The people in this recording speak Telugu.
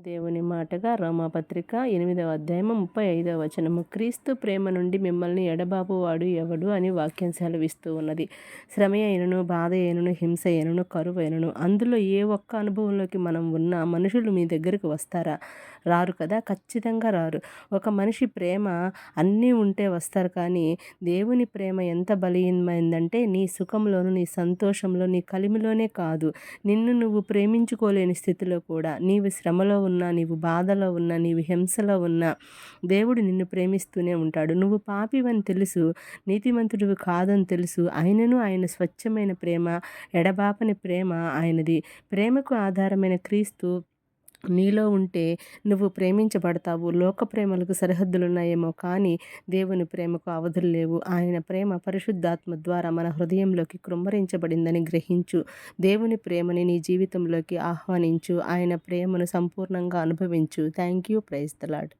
దేవుని మాటగా రోమాపత్రిక ఎనిమిదవ అధ్యాయము ముప్పై ఐదవ వచనము. క్రీస్తు ప్రేమ నుండి మిమ్మల్ని ఎడబాపువాడు ఎవడు అని వాక్యం సెలవిస్తూ ఉన్నది. శ్రమ అయినను బాధ అయినను హింస అయినను కరువు అయినను అందులో ఏ ఒక్క అనుభవంలోకి మనం ఉన్నా మనుషులు మీ దగ్గరకు వస్తారా? రారు కదా? ఖచ్చితంగా రారు. ఒక మనిషి ప్రేమ అన్నీ ఉంటే వస్తారు కానీ దేవుని ప్రేమ ఎంత బలీయమైందంటే నీ సుఖంలోను నీ సంతోషంలో నీ కలిమిలోనే కాదు. నిన్ను నువ్వు ప్రేమించుకోలేని స్థితిలో కూడా నీవు శ్రమలో ఉన్నా నీవు బాధలో ఉన్నా నీవు హింసలో ఉన్నా దేవుడు నిన్ను ప్రేమిస్తూనే ఉంటాడు. నువ్వు పాపివని తెలుసు నీతిమంతుడివి కాదని తెలుసు. ఆయనను ఆయన స్వచ్ఛమైన ప్రేమ ఎడబాపని ప్రేమ ఆయనది. ప్రేమకు ఆధారమైన క్రీస్తు నీలో ఉంటే నువ్వు ప్రేమించబడతావు. లోక ప్రేమలకు సరిహద్దులున్నాయేమో కానీ దేవుని ప్రేమకు అవధులు లేవు. ఆయన ప్రేమ పరిశుద్ధాత్మ ద్వారా మన హృదయంలోకి కృంభరించబడిందని గ్రహించు. దేవుని ప్రేమని నీ జీవితంలోకి ఆహ్వానించు. ఆయన ప్రేమను సంపూర్ణంగా అనుభవించు. Thank you praise the Lord